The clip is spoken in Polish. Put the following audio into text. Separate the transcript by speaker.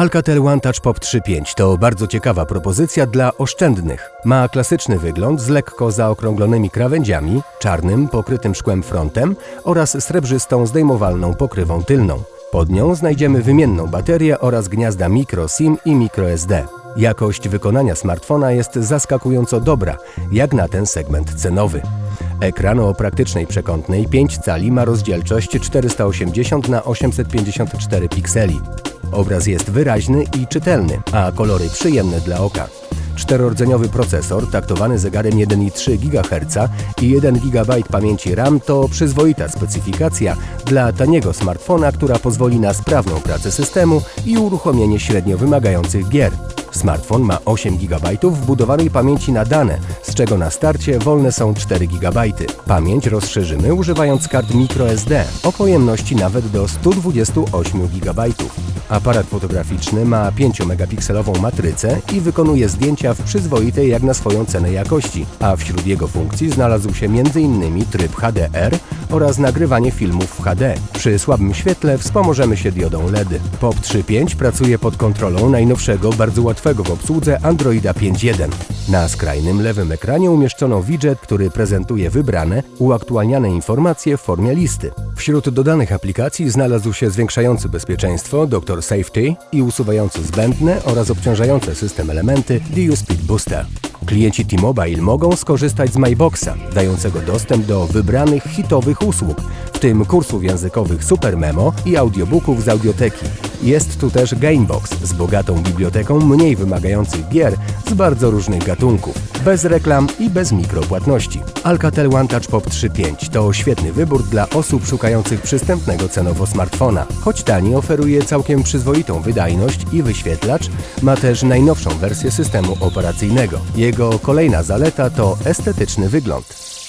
Speaker 1: Alcatel One Touch Pop 3.5 to bardzo ciekawa propozycja dla oszczędnych. Ma klasyczny wygląd z lekko zaokrąglonymi krawędziami, czarnym pokrytym szkłem frontem oraz srebrzystą zdejmowalną pokrywą tylną. Pod nią znajdziemy wymienną baterię oraz gniazda micro SIM i microSD. Jakość wykonania smartfona jest zaskakująco dobra, jak na ten segment cenowy. Ekran o praktycznej przekątnej 5 cali ma rozdzielczość 480 na 854 pikseli. Obraz jest wyraźny i czytelny, a kolory przyjemne dla oka. Czterordzeniowy procesor, taktowany zegarem 1,3 GHz i 1 GB pamięci RAM to przyzwoita specyfikacja dla taniego smartfona, która pozwoli na sprawną pracę systemu i uruchomienie średnio wymagających gier. Smartfon ma 8 GB wbudowanej pamięci na dane, z czego na starcie wolne są 4 GB. Pamięć rozszerzymy używając kart microSD o pojemności nawet do 128 GB. Aparat fotograficzny ma 5-megapikselową matrycę i wykonuje zdjęcia w przyzwoitej jak na swoją cenę jakości, a wśród jego funkcji znalazł się m.in. tryb HDR oraz nagrywanie filmów w HD. Przy słabym świetle wspomożemy się diodą LED. POP 3.5 pracuje pod kontrolą najnowszego, bardzo łatwego w obsłudze Androida 5.1. Na skrajnym lewym ekranie umieszczono widget, który prezentuje wybrane, uaktualniane informacje w formie listy. Wśród dodanych aplikacji znalazł się zwiększający bezpieczeństwo Dr. Safety i usuwający zbędne oraz obciążające system elementy DU Speed Booster. Klienci T-Mobile mogą skorzystać z MyBoxa, dającego dostęp do wybranych hitowych usług, w tym kursów językowych Super Memo i audiobooków z audioteki. Jest tu też Gamebox z bogatą biblioteką mniej wymagających gier z bardzo różnych gatunków, bez reklam i bez mikropłatności. Alcatel One Touch Pop 3.5 to świetny wybór dla osób szukających przystępnego cenowo smartfona. Choć tani oferuje całkiem przyzwoitą wydajność i wyświetlacz, ma też najnowszą wersję systemu operacyjnego. Jego kolejna zaleta to estetyczny wygląd.